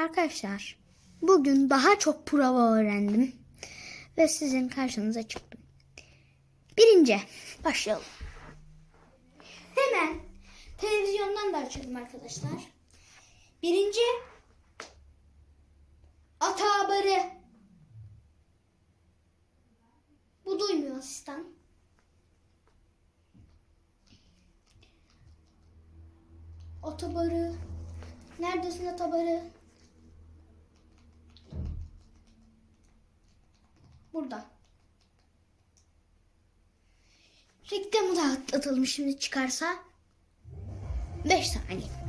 Arkadaşlar bugün daha çok prova öğrendim ve sizin karşınıza çıktım. Birinci başlayalım. Hemen televizyondan da açalım arkadaşlar. Birinci atabarı. Bu duymuyor asistan. Otobarı. Neredesin otobarı? Burada. Reklamı da atlatalım şimdi çıkarsa. 5 saniye.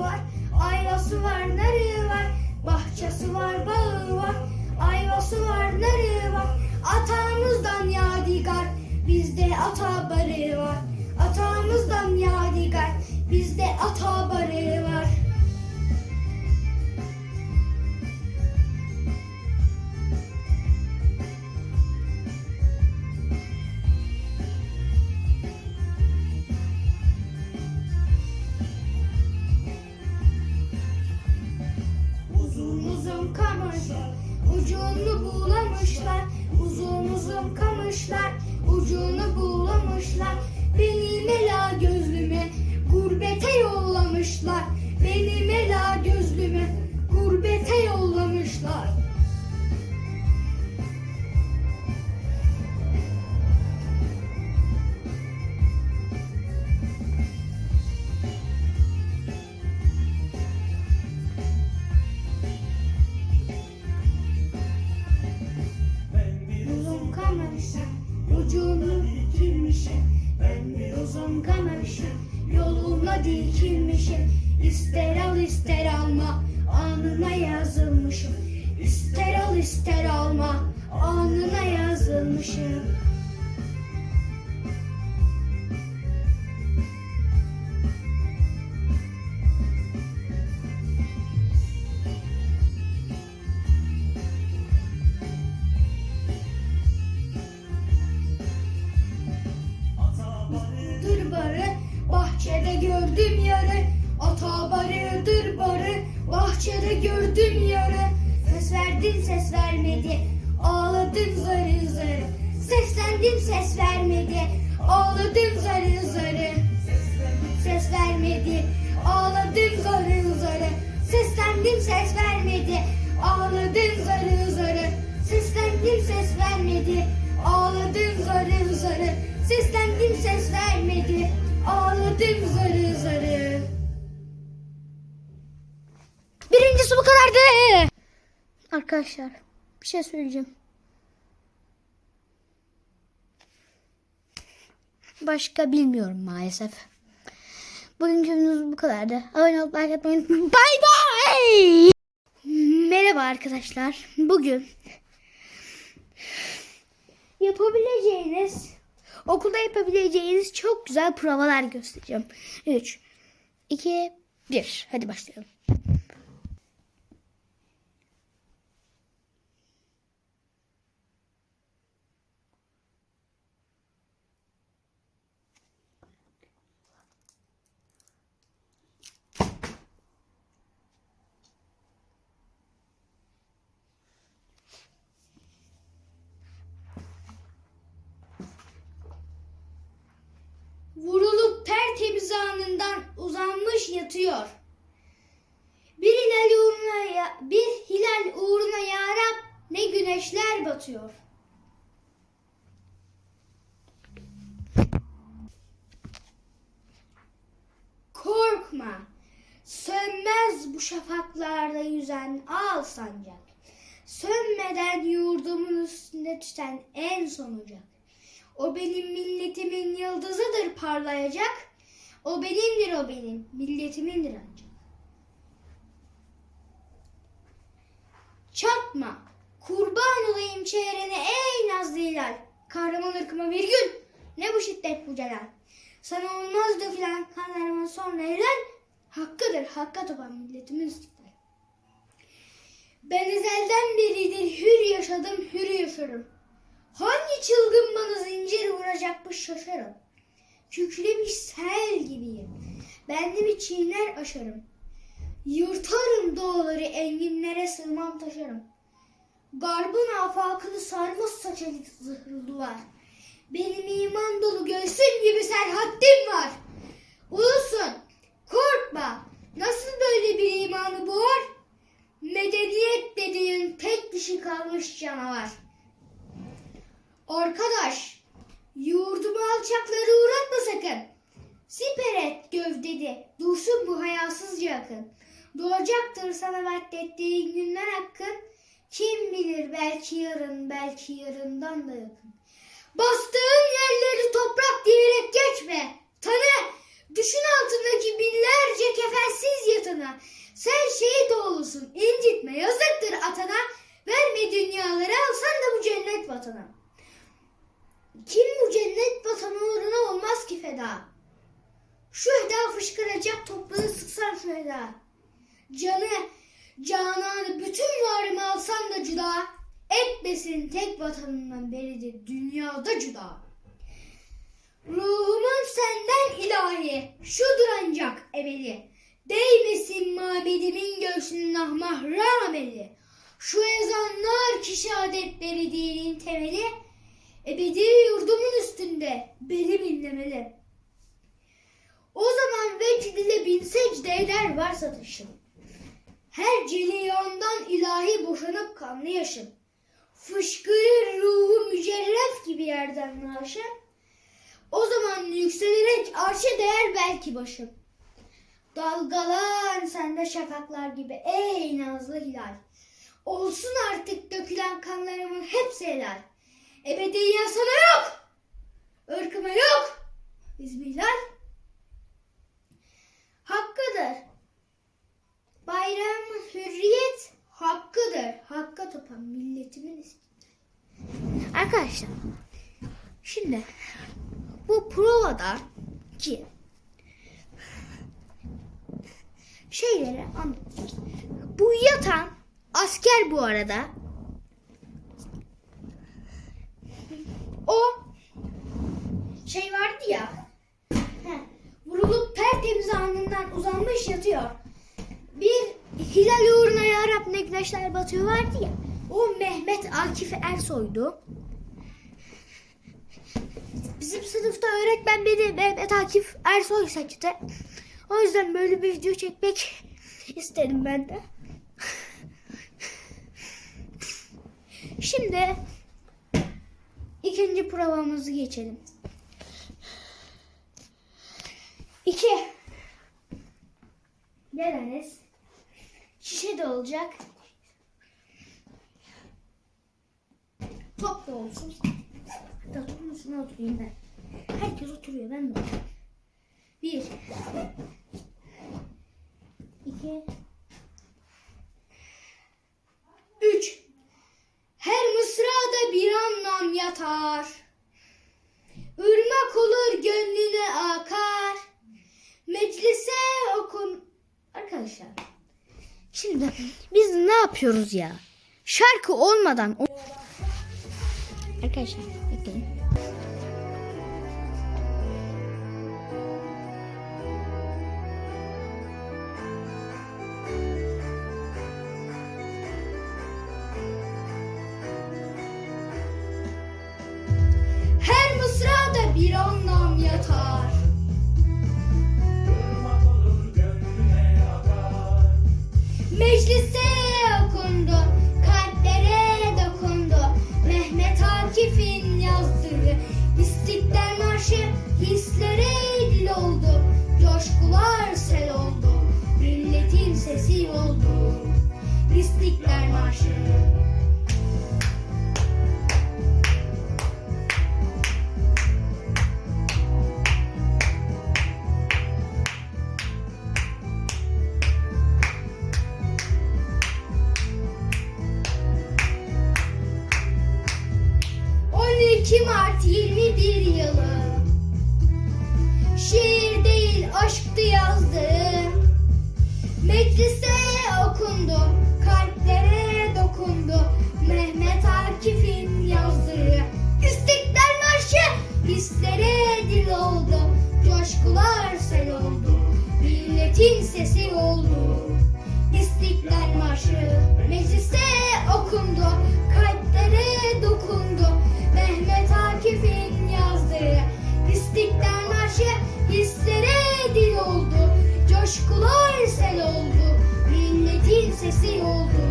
var, ayvası var, narı var, bahçesi var, bağı var, ayvası var, narı var. Atamızdan yadigar, bizde ata barı var. Atamızdan yadigar, bizde ata barı var. ucunu bulamışlar Uzun uzun kamışlar ucunu bulamışlar. Beni mela gözlüme gurbete yollamışlar Beni mela gözlüme ocean. bahçede gördüm yarı Ata barıdır barı bahçede gördüm yarı Ses verdin ses vermedi Ağladım zarı zarı. Seslendim ses vermedi. Ağladım zarı zarı. Ses vermedi. Ağladım zarı zarı. Seslendim ses vermedi. Ağladım zarı zarı. Seslendim ses vermedi. Ağladım zarı zarı. Seslendim ses vermedi. Ağladım zarı zarı. Birincisi bu kadardı. Arkadaşlar bir şey söyleyeceğim. Başka bilmiyorum maalesef. Bugünkü videomuz bu kadardı. Abone olup like atmayı unutmayın. Bay bay. Merhaba arkadaşlar. Bugün yapabileceğiniz okulda yapabileceğiniz çok güzel provalar göstereceğim. 3 2 1 Hadi başlayalım. boynundan uzanmış yatıyor. Bir hilal uğruna ya, bir hilal uğruna ya ne güneşler batıyor. Korkma. Sönmez bu şafaklarda yüzen al sancak. Sönmeden yurdumun üstünde tüten en son ocak. O benim milletimin yıldızıdır parlayacak. O benimdir o benim, milletimindir ancak. Çatma, kurban olayım çevrene ey nazlı hilal. Kahraman ırkıma bir gün, ne bu şiddet bu celal. Sana olmaz dökülen kanlarıma sonra helal, hakkıdır hakka tapan milletimin istiklal. Ben ezelden beridir hür yaşadım, hür yaşarım. Hangi çılgın bana zincir vuracakmış şaşarım. Kükremiş sel gibiyim. Bendimi çiğner aşarım. Yırtarım dağları enginlere sığmam taşarım. Garbın afakını sarmazsa çelik zırhlı. Benim iman dolu göğsüm gibi serhaddim var. Ulusun, korkma. Nasıl böyle bir imanı boğar? Medeniyet dediğin tek dişi kalmış canavar. Arkadaş, yurdumu alçakları uğratma sakın. Siper et gövdedi, dursun bu hayasızca akın. Doğacaktır sana vahdettiğin günler hakkın. Kim bilir belki yarın, belki yarından da yakın. Bastığın yerleri toprak diyerek geçme. Tanı, düşün altındaki binlerce kefensiz yatana. Sen şehit oğlusun, incitme, yazıktır atana. Verme dünyaları alsan da bu cennet vatana. Kim bu cennet vatanı uğruna olmaz ki feda. Şu eda fışkıracak toprağı sıksan şu eda. Canı, cananı bütün varımı alsan da cüda. Etmesin tek vatanından beridir dünyada cüda. Ruhumun senden ilahi, şudur ancak ebedi. Değmesin mabedimin göğsünün ahmah ameli. Şu ezanlar ki şehadetleri dinin temeli. Ebedi yurdumun üstünde belim inlemeli. O zaman vecd ile bin secde eder varsa taşım. Her celiyandan ilahi boşanıp kanlı yaşım. Fışkırır ruhu mücerref gibi yerden naşa. O zaman yükselerek arşa değer belki başım. Dalgalan sende şafaklar gibi ey nazlı hilal. Olsun artık dökülen kanlarımın hepsi helal. Ebediyen sana yok. Irkıma yok. Bismillah. Hakkıdır. Bayram hürriyet hakkıdır. Hakka tapan milletimin istiklali. Arkadaşlar şimdi bu provada ki şeyleri anlatacağız. Bu yatan asker bu arada. O şey vardı ya. vurulup tertemiz alnından uzanmış yatıyor. Bir hilal uğruna ya Rab ne güneşler batıyor vardı ya. O Mehmet Akif Ersoy'du. Bizim sınıfta öğretmen beni Mehmet Akif Ersoy seçti. O yüzden böyle bir video çekmek istedim ben de. Şimdi ikinci provamızı geçelim. İki. Gel Enes. Şişe de olacak. Top da olsun. Hatta topun üstüne oturayım ben. Herkes oturuyor ben de oturuyorum. Bir. Yapıyoruz ya? Şarkı olmadan Arkadaşlar bekleyin. Coşkular sel oldu Milletin sesi oldu. İstiklal Marşı Mecliste okundu Kalplere dokundu. Mehmet Akif'in yazdığı İstiklal Marşı hislere dil oldu. Coşkular sel oldu Milletin sesi oldu.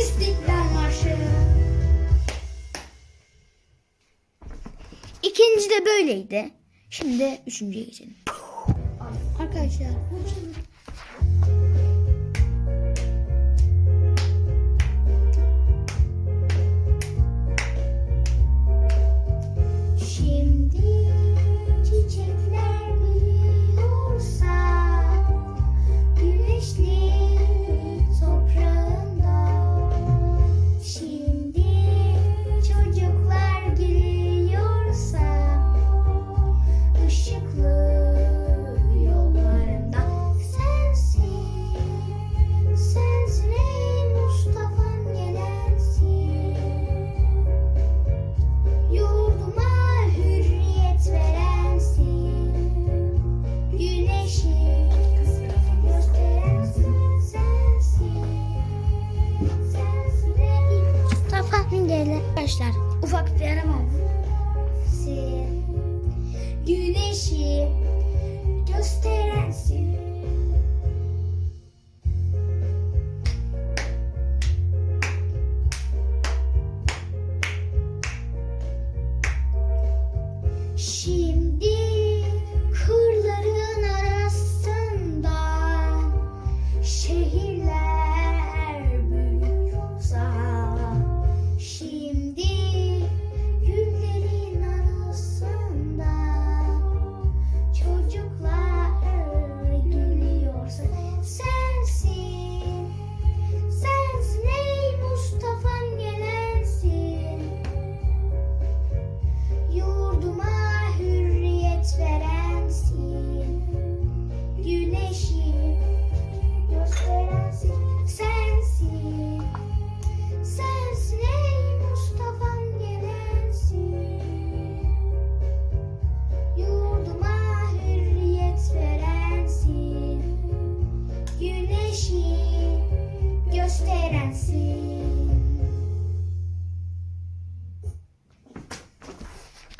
İstiklal Marşı. İkinci de böyleydi. Şimdi üçüncüye geçelim. Arkadaşlar Şimdi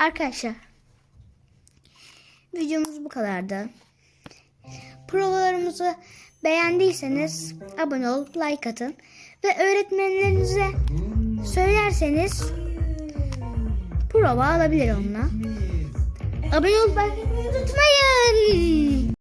Arkadaşlar videomuz bu kadardı. Provalarımızı beğendiyseniz abone ol, like atın ve öğretmenlerinize söylerseniz prova alabilir onunla. Abone ol, like atmayı unutmayın.